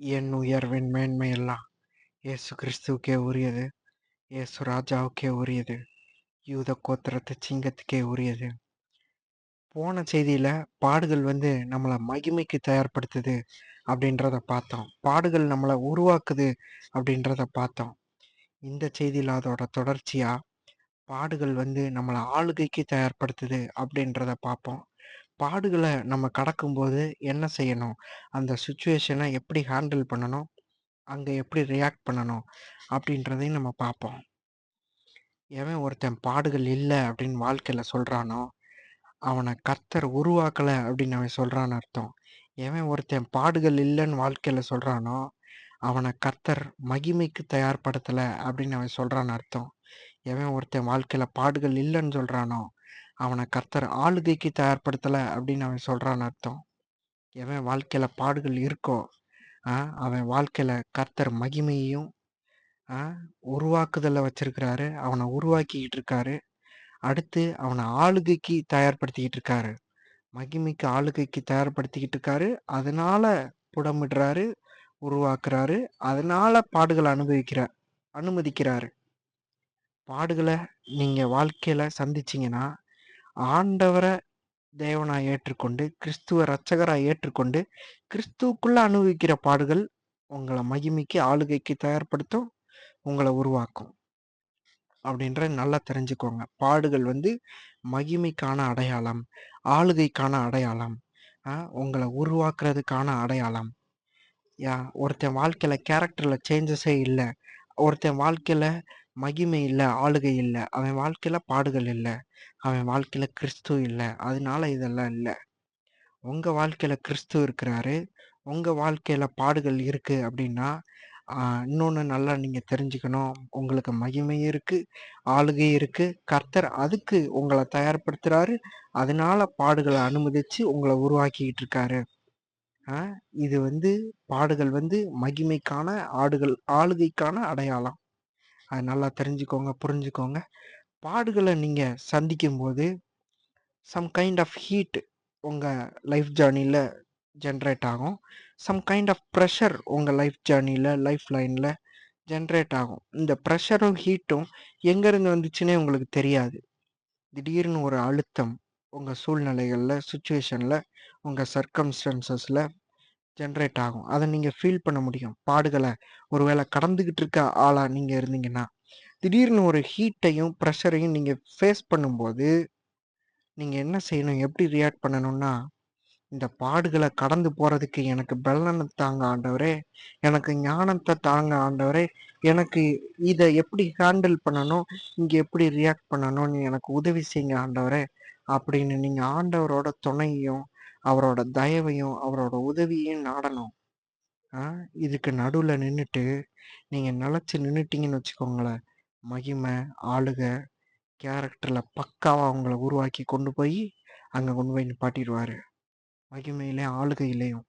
என் உயர்வின் மேன்மையெல்லாம் இயேசு கிறிஸ்துவுக்கே உரியது. இயேசு ராஜாவுக்கே உரியது. யூத கோத்திரத்து சிங்கத்துக்கே உரியது. போன செய்தியில் பாடுகள் வந்து நம்மளை மகிமைக்கு தயார்படுத்துது அப்படின்றத பார்த்தோம். பாடுகள் நம்மளை உருவாக்குது அப்படின்றத பார்த்தோம். இந்த செய்தியில் அதோட தொடர்ச்சியாக பாடுகள் வந்து நம்மளை ஆளுகைக்கு தயார்படுத்துது அப்படின்றத பார்ப்போம். பாடுகளை நம்ம கடக்கும்போது என்ன செய்யணும்? அந்த சுச்சுவேஷனை எப்படி ஹேண்டில் பண்ணணும்? அங்கே எப்படி ரியாக்ட் பண்ணணும்? அப்படின்றதையும் நம்ம பார்ப்போம். எவன் ஒருத்தன் பாடுகள் இல்லை அப்படின்னு வாழ்க்கையில் சொல்கிறானோ அவனை கர்த்தர் உருவாக்கலை அப்படின்னு அவன் சொல்கிறான்னு அர்த்தம். எவன் ஒருத்தன் பாடுகள் இல்லைன்னு வாழ்க்கையில் சொல்கிறானோ அவனை கர்த்தர் மகிமைக்கு தயார்படுத்தலை அப்படின்னு அவன் சொல்கிறான்னு அர்த்தம். எவன் ஒருத்தன் வாழ்க்கையில் பாடுகள் இல்லைன்னு சொல்கிறானோ அவனை கர்த்தர் ஆளுகைக்கு தயார்படுத்தலை அப்படின்னு அவன் சொல்கிறான்னு அர்த்தம். எவன் வாழ்க்கையில் பாடுகள் இருக்கோ அவன் வாழ்க்கையில் கர்த்தர் மகிமையையும் உருவாக்குதலை வச்சிருக்கிறாரு. அவனை உருவாக்கிக்கிட்டு இருக்காரு. அடுத்து அவனை ஆளுகைக்கு தயார்படுத்திக்கிட்டு இருக்காரு. மகிமைக்கு ஆளுகைக்கு தயார்படுத்திக்கிட்டு இருக்காரு. அதனால புடமிடுறாரு உருவாக்குறாரு. அதனால பாடுகளை அனுபவிக்கிறார் அனுமதிக்கிறாரு. பாடுகளை நீங்கள் வாழ்க்கையில் சந்திச்சிங்கன்னா ஆண்டவரை தேவனாய் ஏற்றுக்கொண்டு கிறிஸ்துவ ரட்சகராய் ஏற்றுக்கொண்டு கிறிஸ்துவுக்குள்ள அனுபவிக்கிற பாடுகள் உங்களை மகிமைக்கு ஆளுகைக்கு தயார்படுத்தும் உங்களை உருவாக்கும். அப்படின்ற நல்லா தெரிஞ்சுக்கோங்க. பாடுகள் வந்து மகிமைக்கான அடையாளம் ஆளுகைக்கான அடையாளம் உங்களை உருவாக்குறதுக்கான அடையாளம். யா ஒருத்தன் வாழ்க்கையில கேரக்டர்ல சேஞ்சஸே இல்லை ஒருத்தன் வாழ்க்கையில மகிமை இல்லை ஆளுகை இல்லை அவன் வாழ்க்கையில பாடுகள் இல்லை. அவன் வாழ்க்கையில கிறிஸ்து இல்லை. அதனால இதெல்லாம் இல்லை. உங்க வாழ்க்கையில கிறிஸ்து இருக்கிறாரு. உங்க வாழ்க்கையில பாடுகள் இருக்கு அப்படின்னா இன்னொன்று நல்லா நீங்கள் தெரிஞ்சுக்கணும். உங்களுக்கு மகிமையும் இருக்குது ஆளுகையும் இருக்குது கர்த்தர் அதுக்கு உங்களை தயார்படுத்துகிறாரு அதனால பாடுகளை அனுமதித்து உங்களை உருவாக்கிக்கிட்டு இருக்காரு. இது வந்து பாடுகள் வந்து மகிமைக்கான ஆடுகள் ஆளுகைக்கான அடையாளம். அது நல்லா தெரிஞ்சுக்கோங்க புரிஞ்சுக்கோங்க. பாடுகளை நீங்கள் சந்திக்கும்போது சம் கைண்ட் ஆஃப் ஹீட் உங்கள் லைஃப் ஜேர்னியில் ஜென்ரேட் ஆகும். சம் கைண்ட் ஆஃப் ப்ரெஷர் உங்கள் லைஃப் ஜேர்னியில் லைஃப் லைனில் ஜென்ரேட் ஆகும். இந்த ப்ரெஷரும் ஹீட்டும் எங்கேருந்து வந்துச்சுன்னே உங்களுக்கு தெரியாது. திடீர்னு ஒரு அழுத்தம் உங்கள் சூழ்நிலைகளில் சுச்சுவேஷனில் உங்கள் சர்க்கம்ஸ்டன்சஸில் ஜென்ரேட் ஆகும். அதை நீங்கள் ஃபீல் பண்ண முடியும். பாடுகளை ஒருவேளை கடந்துக்கிட்டு இருக்க ஆளாக நீங்கள் இருந்தீங்கன்னா திடீர்னு ஒரு ஹீட்டையும் ப்ரெஷரையும் நீங்கள் ஃபேஸ் பண்ணும்போது நீங்கள் என்ன செய்யணும்? எப்படி ரியாக்ட் பண்ணணும்னா இந்த பாடுகளை கடந்து போகிறதுக்கு எனக்கு பலனை தாங்க ஆண்டவரே. எனக்கு ஞானத்தை தாங்க ஆண்டவரே. எனக்கு இதை எப்படி ஹேண்டில் பண்ணணும்? இங்கே எப்படி ரியாக்ட் பண்ணணும்னு எனக்கு உதவி செய்யுங்க ஆண்டவரே அப்படின்னு நீங்கள் ஆண்டவரோட துணையையும் அவரோட தயவையும் அவரோட உதவியையும் நாடணும். இதுக்கு நடுவில் நின்றுட்டு நீங்கள் நிலச்சி நின்றுட்டீங்கன்னு வச்சுக்கோங்களேன். மகிமை ஆளுக கேரக்டரில் பக்காவாக அவங்கள உருவாக்கி கொண்டு போய் அங்கே கொண்டு போய் நிப்பாட்டிடுவார். மகிமையிலே ஆளுகையிலையும்.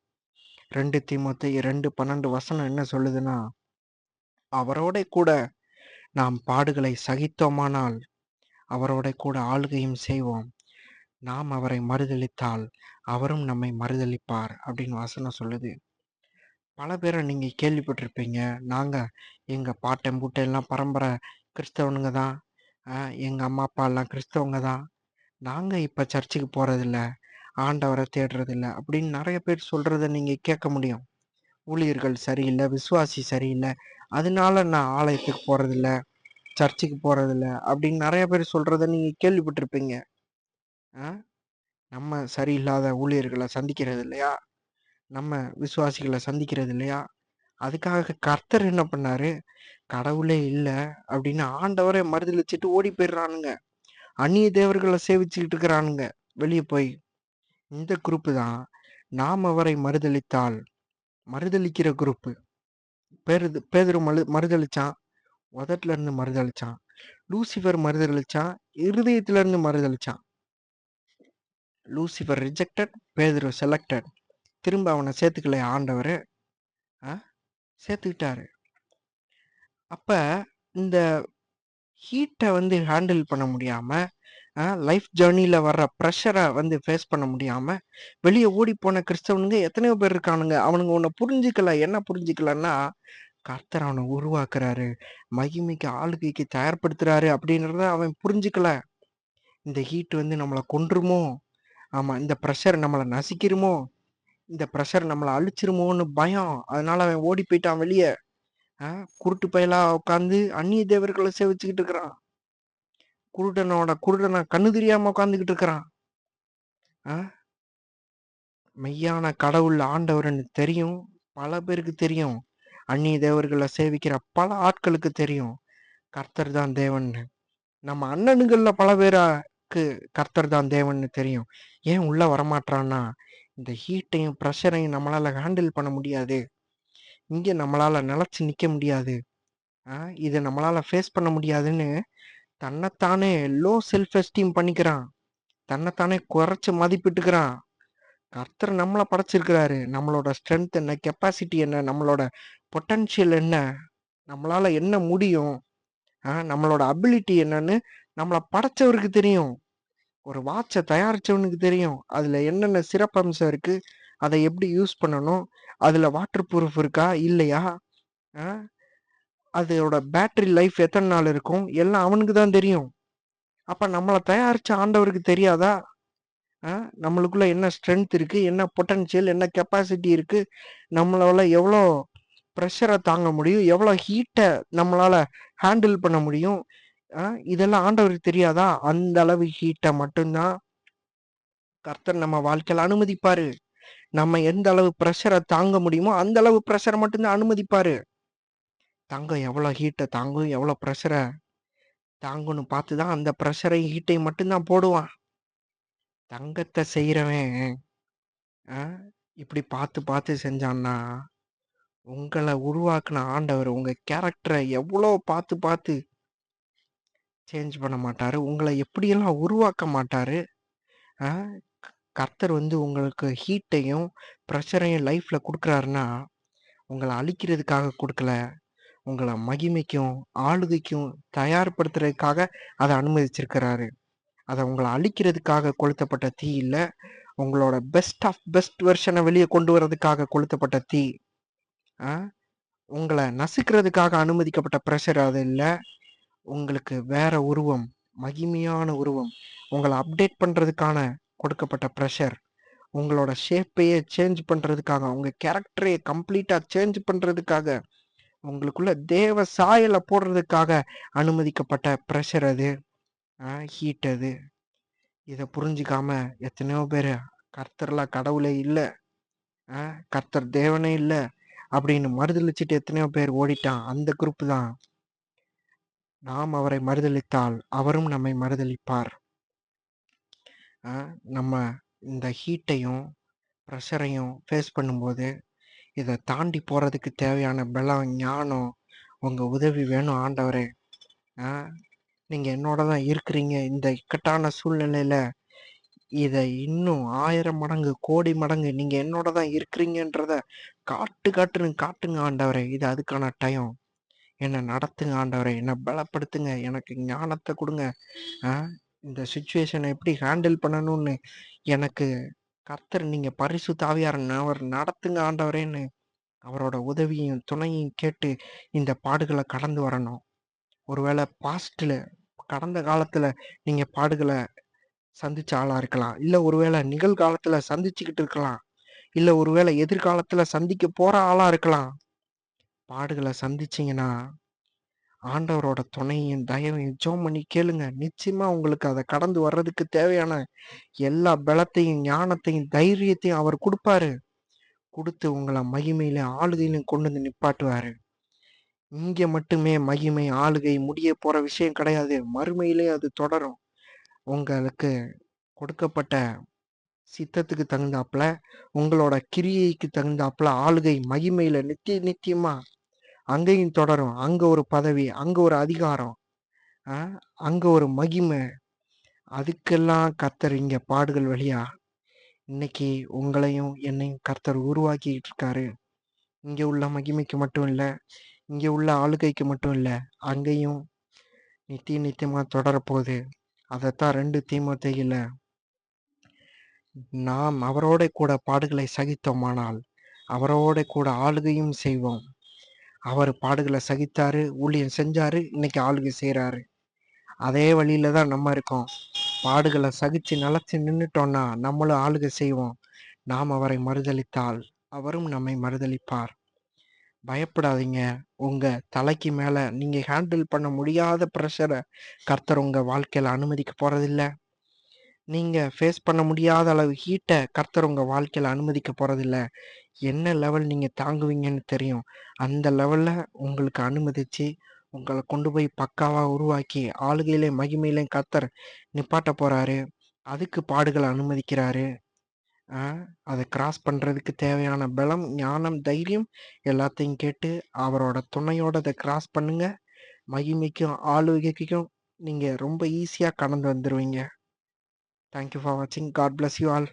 ரெண்டு தீமத்தை ரெண்டு பன்னெண்டு வசனம் என்ன சொல்லுதுன்னா அவரோட கூட நாம் பாடுகளை சகித்தோமானால் அவரோட கூட ஆளுகையும் செய்வோம். நாம் அவரை மறுதளித்தால் அவரும் நம்மை மறுதளிப்பார் அப்படின்னு வசனம் சொல்லுது. பல பேரை நீங்கள் கேள்விப்பட்டிருப்பீங்க. நாங்கள் எங்கள் பாட்டன் பூட்டை எல்லாம் பரம்பரை கிறிஸ்தவனுங்க தான். எங்கள் அம்மா அப்பா எல்லாம் கிறிஸ்தவங்க தான். நாங்கள் இப்போ சர்ச்சுக்கு போகிறதில்ல ஆண்டவரை தேடுறதில்ல. அப்படின்னு நிறைய பேர் சொல்கிறத நீங்கள் கேட்க முடியும். ஊழியர்கள் சரியில்லை விசுவாசி சரியில்லை. அதனால நான் ஆலயத்துக்கு போகிறதில்ல சர்ச்சுக்கு போகிறதில்ல அப்படின்னு நிறைய பேர் சொல்கிறத நீங்கள் கேள்விப்பட்டிருப்பீங்க. நம்ம சரியில்லாத ஊழியர்களை சந்திக்கிறது இல்லையா நம்ம விசுவாசிகளை சந்திக்கிறது இல்லையா அதுக்காக கர்த்தர் என்ன பண்ணாரு? கடவுளே இல்லை அப்படின்னு ஆண்டவரை மறுதளிச்சுட்டு ஓடி போயிடுறானுங்க. அந்நிய தேவர்களை சேவிச்சுக்கிட்டு இருக்கிறானுங்க. வெளியே போய். இந்த குரூப்பு தான் நாம் அவரை மறுதளித்தால் மறுதளிக்கிற குரூப்பு. பேரு பேதரு மறு மறுதளிச்சான் உதட்டுல இருந்து மறுதளிச்சான் லூசிஃபர் மறுதளிச்சான் இருதயத்துல இருந்து மறுதளிச்சான் லூசிஃபர் ரிஜெக்டட் பேதரு செலக்டட் திரும்ப அவனை சேர்த்துக்கலையா ஆண்டவர். ஆ? சேர்த்துக்கிட்டாரு. அப்போ இந்த ஹீட்டை வந்து ஹேண்டில் பண்ண முடியாமல் லைஃப் ஜேர்னியில் வர்ற ப்ரெஷரை வந்து ஃபேஸ் பண்ண முடியாமல் வெளியே ஓடி போன கிறிஸ்தவனுங்க எத்தனையோ பேர் இருக்கானுங்க. அவனுங்க உன்னை புரிஞ்சுக்கல என்ன புரிஞ்சுக்கலன்னா கர்த்தர் அவனை உருவாக்குறாரு. மகிமைக்கு ஆளுகைக்கு தயார்படுத்துறாரு. அப்படின்றத அவன் புரிஞ்சுக்கல. இந்த ஹீட் வந்து நம்மளை கொன்றுமோ? ஆமாம் இந்த ப்ரெஷர் நம்மளை நசிக்கிருமோ? இந்த ப்ரெஷர் நம்மளை அழிச்சிருமோன்னு பயம். அதனால அவன் ஓடி போயிட்டான் வெளியே. குருட்டு பயலா உட்காந்து அந்நிய தேவர்களை சேவிச்சுக்கிட்டு இருக்கிறான். குருடனோட குருடனை கண்ணு தெரியாம உட்காந்துக்கிட்டு இருக்கிறான். ஆ? மெய்யான கடவுள் ஆண்டவர்னு தெரியும். பல பேருக்கு தெரியும். அந்நிய தேவர்களை சேவிக்கிற பல ஆட்களுக்கு தெரியும். கர்த்தர் தான் தேவன்னு. நம்ம அண்ணனுங்கள்ல பல பேராக்கு கர்த்தர் தான் தேவன்னு தெரியும். ஏன் உள்ள வரமாட்டான்னா இந்த ஹீட்டையும் ப்ரெஷரையும் நம்மளால் ஹேண்டில் பண்ண முடியாது. இங்கே நம்மளால் நிலச்சி நிற்க முடியாது. ஆ, இதை நம்மளால் ஃபேஸ் பண்ண முடியாதுன்னு தன்னைத்தானே லோ செல்ஃப் எஸ்டீம் பண்ணிக்கிறான். தன்னைத்தானே குறைச்சி மதிப்பிட்டுக்கிறான். கர்த்தர் நம்மளை படைச்சிருக்கிறாரு. நம்மளோட ஸ்ட்ரென்த் என்ன கெப்பாசிட்டி என்ன நம்மளோட பொட்டன்ஷியல் என்ன நம்மளால் என்ன முடியும் ஆ, நம்மளோட அபிலிட்டி என்னன்னு நம்மளை படைச்சவருக்கு தெரியும். ஒரு வாட்சை தயாரிச்சவனுக்கு தெரியும். அதுல என்னென்ன சிறப்பம்சம் இருக்கு? அதை எப்படி யூஸ் பண்ணணும்? அதுல வாட்டர் ப்ரூஃப் இருக்கா? இல்லையா? ஆ, அதோட பேட்டரி லைஃப் எத்தனை நாள் இருக்கும்? எல்லாம் அவனுக்கு தான் தெரியும். அப்ப நம்மளை தயாரிச்ச ஆண்டவருக்கு தெரியாதா? ஆ, நம்மளுக்குள்ள என்ன ஸ்ட்ரென்த் இருக்கு? என்ன பொட்டன்ஷியல் என்ன கெப்பாசிட்டி இருக்கு? நம்மளால எவ்வளோ ப்ரெஷரை தாங்க முடியும்? எவ்வளோ ஹீட்டை நம்மளால ஹேண்டில் பண்ண முடியும்? இதெல்லாம் ஆண்டவருக்கு தெரியாதா? அந்த அளவு ஹீட்டை மட்டும்தான் கர்த்தர் நம்ம வாழ்க்கையில அனுமதிப்பாரு. நம்ம எந்த அளவு ப்ரெஷரை தாங்க முடியுமோ அந்த அளவு ப்ரெஷரை மட்டும்தான் அனுமதிப்பாரு. தங்கம் எவ்வளோ ஹீட்டை தாங்கும் எவ்வளோ ப்ரெஷரை தாங்கன்னு பார்த்து தான் அந்த ப்ரெஷரை ஹீட்டை மட்டும்தான் போடுவான். தங்கத்தை செய்கிறவன் இப்படி பார்த்து பார்த்து செஞ்சான்னா உங்களை உருவாக்குன ஆண்டவர் உங்கள் கேரக்டரை எவ்வளோ பார்த்து பார்த்து சேஞ்ச் பண்ண மாட்டார் உங்களை எப்படியெல்லாம் உருவாக்க மாட்டார் கர்த்தர் வந்து உங்களுக்கு ஹீட்டையும் ப்ரெஷரையும் லைஃப்பில் கொடுக்குறாருன்னா உங்களை அழிக்கிறதுக்காக கொடுக்கல உங்களை மகிமைக்கும் ஆளுகைக்கும் தயார்படுத்துறதுக்காக அதை அனுமதிச்சிருக்கிறாரு அதை உங்களை அழிக்கிறதுக்காக கொளுத்தப்பட்ட தீ இல்லை உங்களோட பெஸ்ட் ஆஃப் பெஸ்ட் வெர்ஷனை வெளியே கொண்டு வர்றதுக்காக கொளுத்தப்பட்ட தீ ஆ? உங்களை நசுக்கிறதுக்காக அனுமதிக்கப்பட்ட ப்ரெஷர் அது இல்லை உங்களுக்கு வேற உருவம் மகிமையான உருவம் உங்களை அப்டேட் பண்ணுறதுக்கான கொடுக்கப்பட்ட ப்ரெஷர் உங்களோட ஷேப்பையே சேஞ்ச் பண்ணுறதுக்காக உங்கள் கேரக்டரையே கம்ப்ளீட்டாக சேஞ்ச் பண்ணுறதுக்காக உங்களுக்குள்ள தேவ சாயலை போடுறதுக்காக அனுமதிக்கப்பட்ட ப்ரெஷர் அது. ஹீட் அது. இதை புரிஞ்சுக்காம எத்தனையோ பேர் கர்த்தர்லாம் கடவுளே இல்லை கர்த்தர் தேவனே இல்லை அப்படின்னு மறுதளிச்சுட்டு எத்தனையோ பேர் ஓடிட்டான். அந்த குரூப் தான் நாம் அவரை மறுதளித்தால் அவரும் நம்மை மறுதளிப்பார் ஆ, நம்ம இந்த ஹீட்டையும் ப்ரெஷரையும் ஃபேஸ் பண்ணும்போது இதை தாண்டி போகிறதுக்கு தேவையான பலம் ஞானம் உங்கள் உதவி வேணும் ஆண்டவரே. ஆ நீங்கள் என்னோட தான் இருக்கிறீங்க. இந்த இக்கட்டான சூழ்நிலையில் இதை இன்னும் ஆயிரம் மடங்கு கோடி மடங்கு நீங்கள் என்னோட தான் இருக்கிறீங்கன்றத காட்டு காட்டுன்னு காட்டுங்க ஆண்டவரே. இது அதுக்கான டைம் என்னை நடத்துங்க ஆண்டவரே. என்னை பலப்படுத்துங்க. எனக்கு ஞானத்தை கொடுங்க. இந்த சுச்சுவேஷனை எப்படி ஹேண்டில் பண்ணணும்னு எனக்கு கர்த்தர் நீங்கள் பரிசு தாவியார் அவர் நடத்துங்க ஆண்டவரேன்னு அவரோட உதவியும் துணையும் கேட்டு இந்த பாடுகளை கடந்து வரணும். ஒருவேளை பாஸ்டில் கடந்த காலத்தில் நீங்கள் பாடுகளை சந்திச்ச ஆளாக இருக்கலாம். இல்லை ஒருவேளை நிகழ்காலத்தில் சந்திச்சுக்கிட்டு இருக்கலாம். இல்லை ஒருவேளை எதிர்காலத்தில் சந்திக்க போகிற ஆளாக இருக்கலாம். பாடுகளை சந்திச்சிங்கன்னா ஆண்டவரோட துணையும் தயவையும் ஜோம் பண்ணி கேளுங்க. நிச்சயமா உங்களுக்கு அதை கடந்து வர்றதுக்கு தேவையான எல்லா பலத்தையும் ஞானத்தையும் தைரியத்தையும் அவர் கொடுப்பாரு. கொடுத்து உங்களை மகிமையில ஆளுகையிலும் கொண்டு வந்து நிப்பாட்டுவாரு. இங்க மட்டுமே மகிமை ஆளுகை முடிய போற விஷயம் கிடையாது. மறுமையிலே அது தொடரும். உங்களுக்கு கொடுக்கப்பட்ட சித்தத்துக்கு தகுந்தாப்புல உங்களோட கிரியைக்கு தகுந்தாப்புல ஆளுகை மகிமையில நித்திய நித்தியமா அங்கேயும் தொடரும். அங்க ஒரு பதவி அங்க ஒரு அதிகாரம் அங்க ஒரு மகிமை. அதுக்கெல்லாம் கர்த்தர் இங்க பாடுகள் வழியா இன்னைக்கு உங்களையும் என்னையும் கர்த்தர் உருவாக்கிட்டு இருக்காரு. இங்க உள்ள மகிமைக்கு மட்டும் இல்ல இங்க உள்ள ஆளுகைக்கு மட்டும் இல்ல அங்கேயும் நித்திய நித்தியமா தொடரப்போகுது. அதைத்தான் ரெண்டு தீமோத்தேயில நாம் அவரோட கூட பாடுகளை சகித்தோமானால் அவரோட கூட ஆளுகையும் செய்வோம். அவர் பாடுகளை சகித்தாரு ஊழியம் செஞ்சாரு இன்னைக்கு ஆளுகை செய்கிறாரு அதே வழியில தான் நம்ம இருக்கோம். பாடுகளை சகிச்சு நிலச்சி நின்றுட்டோன்னா நம்மளும் ஆளுகை செய்வோம். நாம் அவரை மறுதலித்தால் அவரும் நம்மை மறுதளிப்பார். பயப்படாதீங்க. உங்க தலைக்கு மேல நீங்க ஹேண்டில் பண்ண முடியாத ப்ரெஷரை கர்த்தர் உங்க வாழ்க்கையில அனுமதிக்க போறதில்ல. நீங்க ஃபேஸ் பண்ண முடியாத அளவு ஹீட்டை கர்த்தர் உங்க வாழ்க்கையில அனுமதிக்க போறதில்ல. என்ன லெவல் நீங்கள் தாங்குவீங்கன்னு தெரியும். அந்த லெவலில் உங்களுக்கு அனுமதிச்சு உங்களை கொண்டு போய் பக்காவாக உருவாக்கி ஆளுகையிலே மகிமையிலே கத்தர் நிப்பாட்ட போகிறாரு அதுக்கு பாடுகளை அனுமதிக்கிறாரு. அதை கிராஸ் பண்ணுறதுக்கு தேவையான பலம் ஞானம் தைரியம் எல்லாத்தையும் கேட்டு அவரோட துணையோட அதை கிராஸ் பண்ணுங்க. மகிமைக்கும் ஆளுகைக்கும் நீங்கள் ரொம்ப ஈஸியாக கடந்து வந்துடுவீங்க தேங்க்யூ ஃபார் வாட்சிங் காட் பிளஸ் யூ ஆல்